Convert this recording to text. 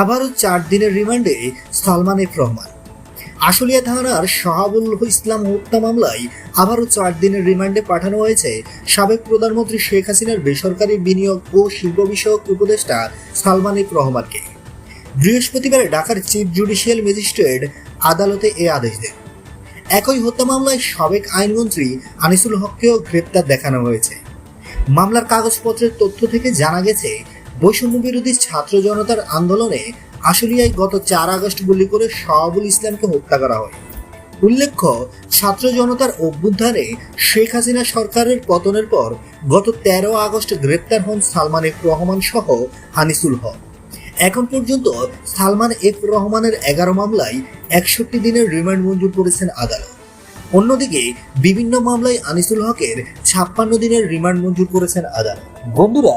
আবারও চার দিনের রিমান্ডে সালমান এফ রহমান। আশুলিয়া থানার শাহাবুল ইসলাম হত্যা মামলায় আবারও চার দিনের রিমান্ডে পাঠানো হয়েছে সাবেক প্রধানমন্ত্রী শেখ হাসিনার বেসরকারি বিনিয়োগ ও শিল্প বিষয়ক উপদেষ্টা সালমান এফ রহমানকে। বৃহস্পতিবার ঢাকার চিফ জুডিশিয়াল ম্যাজিস্ট্রেট আদালতে এ আদেশ দেন। একই হত্যা মামলায় সাবেক আইনমন্ত্রী আনিসুল হককেও গ্রেপ্তার দেখানো হয়েছে। মামলার কাগজপত্রের তথ্য থেকে জানা গেছে বৈষম্য বিরোধী ছাত্র জনতার আন্দোলনে আশুলিয়ায় গত চার আগস্ট গুলি করে শাহাবুল ইসলামকে হত্যা করা হয়। উল্লেখ্য, ছাত্র জনতার অভ্যুত্থানে শেখ হাসিনা সরকারের পতনের পর গত তেরো আগস্ট গ্রেপ্তার হন সালমান এফ রহমান সহ আনিসুল হক। এখন পর্যন্ত সালমান এফ রহমানের এগারো মামলায় একষট্টি দিনের রিমান্ড মঞ্জুর করেছেন আদালত। অন্যদিকে, বিভিন্ন মামলায় আনিসুল হকের ছাপ্পান্ন দিনের রিমান্ড মঞ্জুর করেছেন আদালত। বন্ধুরা